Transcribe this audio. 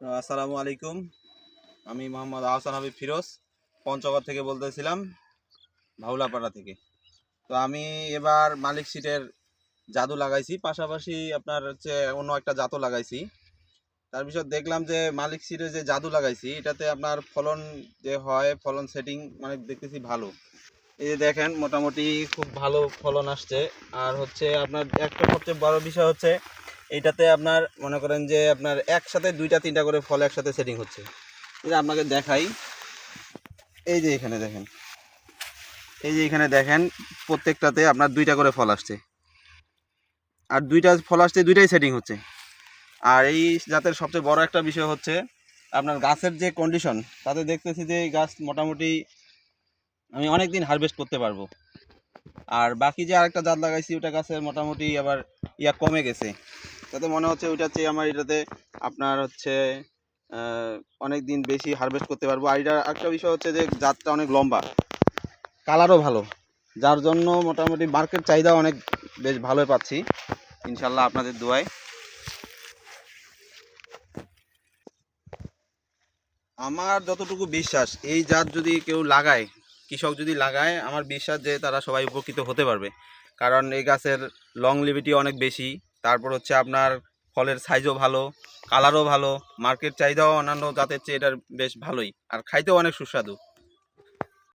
আসসালামু আলাইকুম। আমি মোহাম্মদ আহসান হাবিব ফিরোজ, পঞ্চগড় থেকে বলতেছিলাম, ভাউলাপাড়া থেকে। তো আমি এবার মালিক সিটের জাদু লাগাইছি, পাশাপাশি আপনার হচ্ছে অন্য একটা জাতও লাগাইছি। তার দেখলাম যে মালিক সিটে যে জাদু লাগাইছি, এটাতে আপনার ফলন যে হয়, ফলন সেটিং মানে দেখতেছি ভালো। এই যে দেখেন, মোটামুটি খুব ভালো ফলন আসছে। আর হচ্ছে আপনার একটা সবচেয়ে বড় বিষয় হচ্ছে এইটাতে আপনার, মনে করেন যে আপনার একসাথে দুইটা, তিনটা করে ফল একসাথে সেটিং হচ্ছে। এটা আপনাকে দেখাই, এই যে এখানে দেখেন, এই যে এখানে দেখেন, প্রত্যেকটাতে আপনার দুইটা করে ফল আসছে। আর দুইটা ফল আসছে, দুইটাই সেটিং হচ্ছে। আর এই জাতের সবচেয়ে বড় একটা বিষয় হচ্ছে, আপনার গাছের যে কন্ডিশন তাতে দেখতেছি যে এই গাছ মোটামুটি আমি অনেক দিন হারভেস্ট করতে পারব। আর বাকি যে আরেকটা জাত লাগাইছি, ওটা গাছের মোটামুটি আবার ইয়া কমে গেছে। তাতে মনে হচ্ছে ওইটা চেয়ে আমার এটাতে আপনার হচ্ছে অনেক দিন বেশি হারভেস্ট করতে পারব। আর এটা একটা বিষয় হচ্ছে যে জাতটা অনেক লম্বা কালারও ভালো। যার জন্য মোটামুটি মার্কেট চাহিদা অনেক বেশ ভালোই পাচ্ছি। ইনশাল্লাহ আপনাদের দোয়ায়। আমার যতটুকু বিশ্বাস, এই জাত যদি কেউ লাগায়, কৃষক যদি লাগায়, আমার বিশ্বাস যে তারা সবাই উপকৃত হতে পারবে। কারণ এই গাছের লং লিভিটি অনেক বেশি। তারপর হচ্ছে আপনার ফলের সাইজও ভালো কালারও ভালো মার্কেট চাহিদাও অন্যান্য জাতের চেয়ে এটার বেশ ভালোই। আর খাইতেও অনেক সুস্বাদু।